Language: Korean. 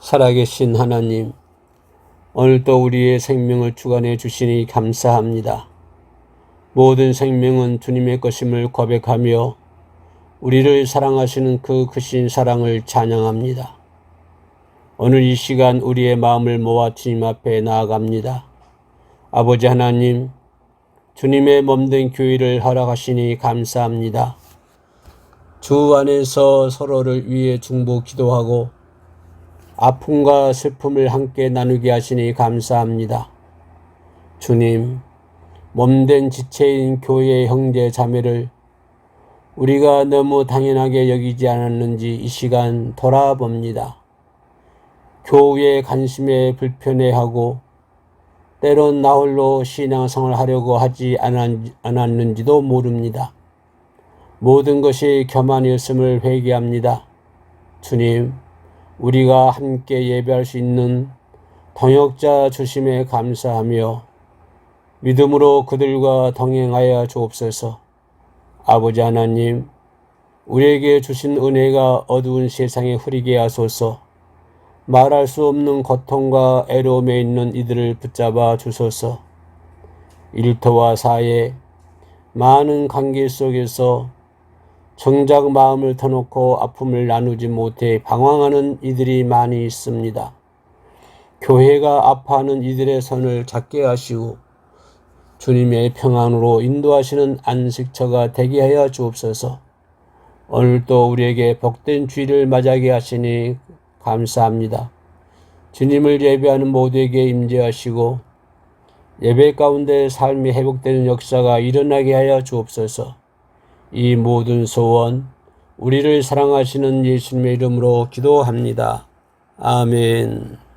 살아계신 하나님, 오늘도 우리의 생명을 주관해 주시니 감사합니다. 모든 생명은 주님의 것임을 고백하며 우리를 사랑하시는 그 크신 사랑을 찬양합니다. 오늘 이 시간 우리의 마음을 모아 주님 앞에 나아갑니다. 아버지 하나님, 주님의 몸된 교회를 허락하시니 감사합니다. 주 안에서 서로를 위해 중보 기도하고 아픔과 슬픔을 함께 나누게 하시니 감사합니다. 주님, 몸된 지체인 교회의 형제 자매를 우리가 너무 당연하게 여기지 않았는지 이 시간 돌아봅니다. 교우의 관심에 불편해하고 때론 나홀로 신앙생활 하려고 하지 않았는지도 모릅니다. 모든 것이 교만이었음을 회개합니다. 주님, 우리가 함께 예배할 수 있는 동역자 주심에 감사하며 믿음으로 그들과 동행하여 주옵소서. 아버지 하나님, 우리에게 주신 은혜가 어두운 세상에 흐리게 하소서. 말할 수 없는 고통과 애로움에 있는 이들을 붙잡아 주소서. 일터와 사회, 많은 관계 속에서 정작 마음을 터놓고 아픔을 나누지 못해 방황하는 이들이 많이 있습니다. 교회가 아파하는 이들의 손을 잡게 하시고 주님의 평안으로 인도하시는 안식처가 되게 하여 주옵소서. 오늘도 우리에게 복된 주의를 맞이하게 하시니 감사합니다. 주님을 예배하는 모두에게 임재하시고 예배 가운데 삶이 회복되는 역사가 일어나게 하여 주옵소서. 이 모든 소원 우리를 사랑하시는 예수님의 이름으로 기도합니다. 아멘.